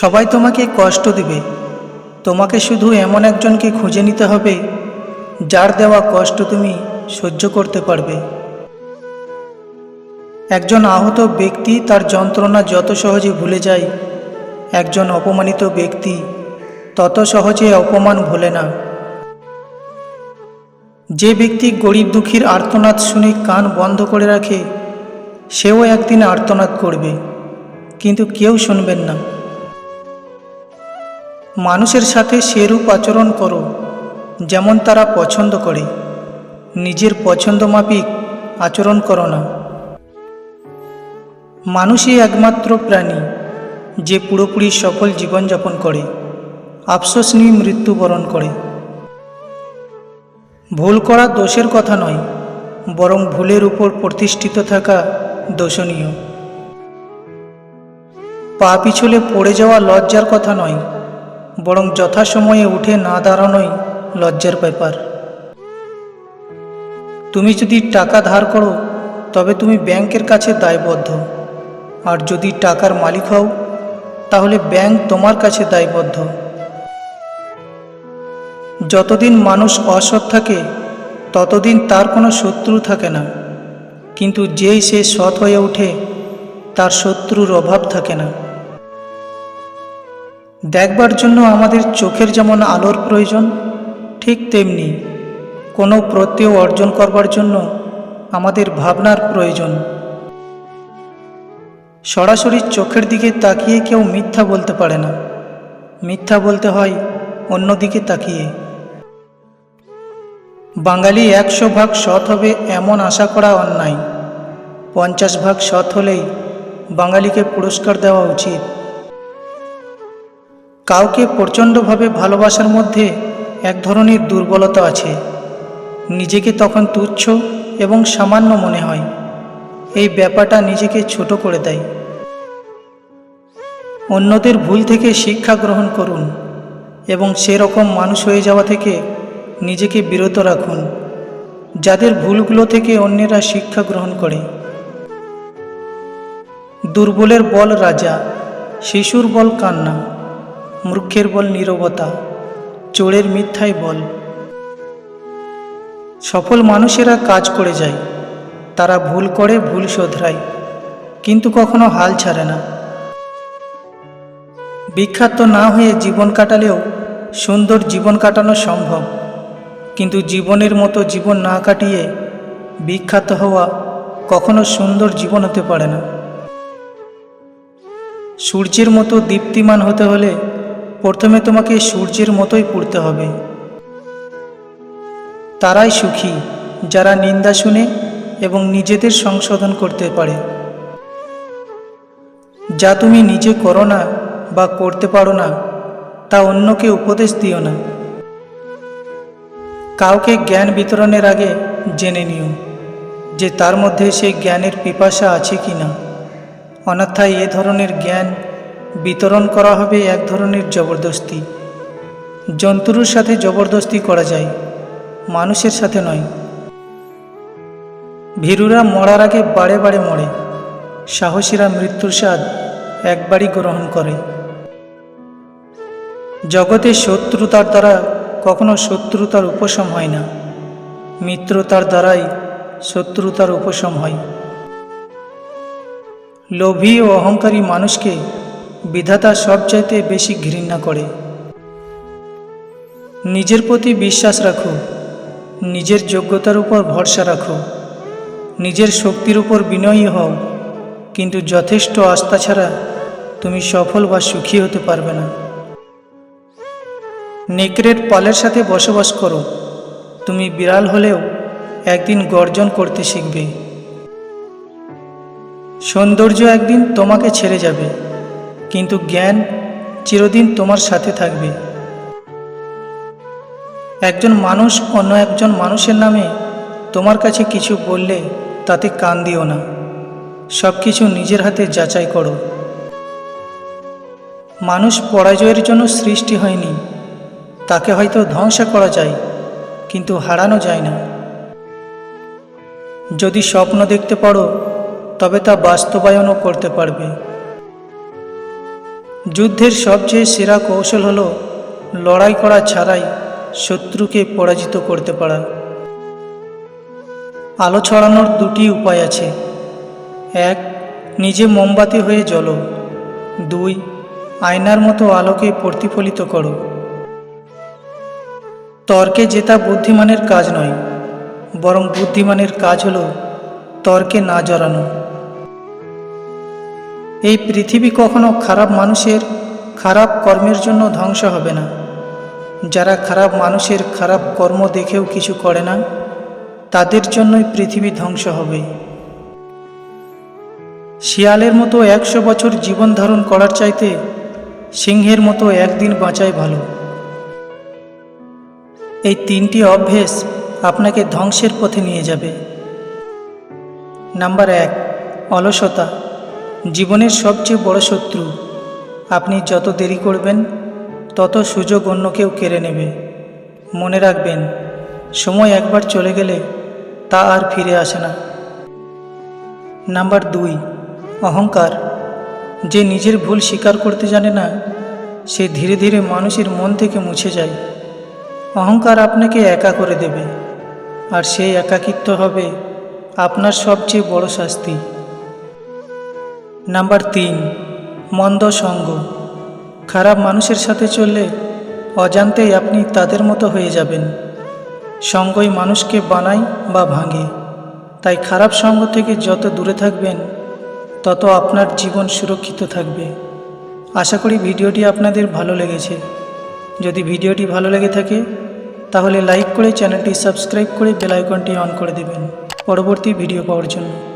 সবাই তোমাকে কষ্ট দেবে। তোমাকে শুধু এমন একজনকে খুঁজে নিতে হবে, যার দেওয়া কষ্ট তুমি সহ্য করতে পারবে। একজন আহত ব্যক্তি তার যন্ত্রণা যত সহজে ভুলে যায়, একজন অপমানিত ব্যক্তি তত সহজে অপমান ভোলে না। যে ব্যক্তি গরিব দুঃখীর আর্তনাদ শুনে কান বন্ধ করে রাখে, সেও একদিন আর্তনাদ করবে, কিন্তু কেউ শুনবেন না। মানুষের সাথে সেরূপ আচরণ করো, যেমন তারা পছন্দ করে। নিজের পছন্দ মাফিক আচরণ করো না। মানুষই একমাত্র প্রাণী যে পুরোপুরি সফল জীবনযাপন করে আফসোস নিয়ে মৃত্যুবরণ করে। ভুল করা দোষের কথা নয়, বরং ভুলের উপর প্রতিষ্ঠিত থাকা দোষণীয়। পা পিছলে পড়ে যাওয়া লজ্জার কথা নয় বরং যথাসময়ে উঠে না দাঁড়ানোই লজ্জার ব্যাপার। তুমি যদি টাকা ধার করো, তবে তুমি ব্যাংকের কাছে দায়বদ্ধ। আর যদি টাকার মালিক হও, তাহলে ব্যাংক তোমার কাছে দায়বদ্ধ। যতদিন মানুষ অসৎ থাকে, ততদিন তার কোনো শত্রু থাকে না। কিন্তু যেই সে সৎ হয়ে ওঠে, তার শত্রুর অভাব থাকে না। দেখবার জন্য আমাদের চোখের যেমন আলোর প্রয়োজন, ঠিক তেমনি কোনো প্রত্যয় অর্জন করবার জন্য আমাদের ভাবনার প্রয়োজন। সরাসরি চোখের দিকে তাকিয়ে কেউ মিথ্যা বলতে পারে না। মিথ্যা বলতে হয় অন্যদিকে তাকিয়ে। বাঙালি একশো ভাগ সৎ হবে এমন আশা করা অন্যায়। পঞ্চাশ ভাগ সৎ হলেই বাঙালিকে পুরস্কার দেওয়া উচিত। কাউকে প্রচণ্ডভাবে ভালোবাসার মধ্যে এক ধরনের দুর্বলতা আছে। নিজেকে তখন তুচ্ছ এবং সামান্য মনে হয়। এই ব্যাপারটা নিজেকে ছোট করে দেয়। অন্যদের ভুল থেকে শিক্ষা গ্রহণ করুন এবং সেরকম মানুষ হয়ে যাওয়া থেকে নিজেকে বিরত রাখুন, যাদের ভুলগুলো থেকে অন্যেরা শিক্ষা গ্রহণ করে। দুর্বলের বল রাজা, শিশুর বল কান্না। মূর্খের বল নীরবতা, চোরের মিথ্যায় বল। সফল মানুষেরা কাজ করে যায়, তারা ভুল করে ভুল শোধরায়, কিন্তু কখনো হাল ছাড়ে না। বিখ্যাত না হয়ে জীবন কাটালেও সুন্দর জীবন কাটানো সম্ভব, কিন্তু জীবনের মতো জীবন না কাটিয়ে বিখ্যাত হওয়া কখনো সুন্দর জীবন হতে পারে না। সূর্যের মতো দীপ্তিমান হতে হলে প্রথমে তোমাকে সূর্যের মতোই পড়তে হবে। তারাই সুখী যারা নিন্দা শুনে এবং নিজেদের সংশোধন করতে পারে। যা তুমি নিজে করো না বা করতে পারো না, তা অন্যকে উপদেশ দিও না। কাউকে জ্ঞান বিতরণের আগে জেনে নিও যে তার মধ্যে সেই জ্ঞানের পিপাসা আছে কি না অন্যথায় এ ধরনের জ্ঞান বিতরণ করা হবে এক ধরনের জবরদস্তি। জন্তুর সাথে জবরদস্তি করা যায়, মানুষের সাথে নয়। ভীরুরা মরার আগে বারে বারে মরে, সাহসীরা মৃত্যুর স্বাদ একবারই গ্রহণ করে। জগতে শত্রুতার দ্বারা কখনো শত্রুতার উপশম হয় না। মিত্রতার দ্বারাই শত্রুতার উপশম হয়। লোভী ও অহংকারী মানুষকে বিধাতা সবচাইতে বেশি ঘৃণা করে। নিজের প্রতি বিশ্বাস রাখো, নিজের যোগ্যতার উপর ভরসা রাখো, নিজের শক্তির উপর বিনয়ী হও, কিন্তু যথেষ্ট আস্থা ছাড়া তুমি সফল বা সুখী হতে পারবে না। নেকড়ের পালের সাথে বসবাস করো, তুমি বিড়াল হলেও একদিন গর্জন করতে শিখবে। সৌন্দর্য একদিন তোমাকে ছেড়ে যাবে। কিন্তু জ্ঞান চিরদিন তোমার সাথে থাকবে। একজন মানুষ অন্য একজন মানুষের নামে তোমার কাছে কিছু বললে তাতে কান দিও না। সব কিছু নিজের হাতে যাচাই করো। মানুষ পরাজয়ের জন্য সৃষ্টি হয়নি। তাকে হয়তো ধ্বংস করা যায়, কিন্তু হারানো যায় না। যদি স্বপ্ন দেখতে পারো, তবে তা বাস্তবায়নও করতে পারবে। যুদ্ধের সবচেয়ে সেরা কৌশল হল লড়াই করা ছাড়াই শত্রুকে পরাজিত করতে পারা। আলো ছড়ানোর দুটি উপায় আছে। এক, নিজে মোমবাতি হয়ে জ্বলো। দুই, আয়নার মতো আলোকে প্রতিফলিত করো। তর্কে জেতা বুদ্ধিমানের কাজ নয়, বরং বুদ্ধিমানের কাজ হলো তর্কে না জড়ানো। এই পৃথিবী কখনো খারাপ মানুষের, খারাপ কর্মের জন্য ধ্বংস হবে না। যারা খারাপ মানুষের খারাপ কর্ম দেখেও কিছু করে না, তাদের জন্যই পৃথিবী ধ্বংস হবে। শিয়ালের মতো একশো বছর জীবন ধারণ করার চাইতে সিংহের মতো একদিন বাঁচাই ভালো। এই তিনটি অভ্যেস আপনাকে ধ্বংসের পথে নিয়ে যাবে। নাম্বার এক, অলসতা। জীবনের সবচেয়ে বড় শত্রু। আপনি যত দেরি করবেন, তত সুযোগ অন্য কেউ কেড়ে নেবে। মনে রাখবেন, সময় একবার চলে গেলে তা আর ফিরে আসে না। নাম্বার দুই, অহংকার। যে নিজের ভুল স্বীকার করতে জানে না, সে ধীরে ধীরে মানুষের মন থেকে মুছে যায়। অহংকার আপনাকে একা করে দেবে, আর সেই একাকিত্ব হবে আপনার সবচেয়ে বড় শাস্তি। নাম্বার তিন, মন্দ সঙ্গ। খারাপ মানুষের সাথে চললে অজান্তেই আপনি তাদের মতো হয়ে যাবেন। সঙ্গই মানুষকে বানায় বা ভাঙে। তাই খারাপ সঙ্গ থেকে যত দূরে থাকবেন, তত আপনার জীবন সুরক্ষিত থাকবে। আশা করি ভিডিওটি আপনাদের ভালো লেগেছে। যদি ভিডিওটি ভালো লেগে থাকে, তাহলে লাইক করে চ্যানেলটি সাবস্ক্রাইব করে বেল আইকনটি অন করে দেবেন। পরবর্তী ভিডিও পাওয়ার জন্য।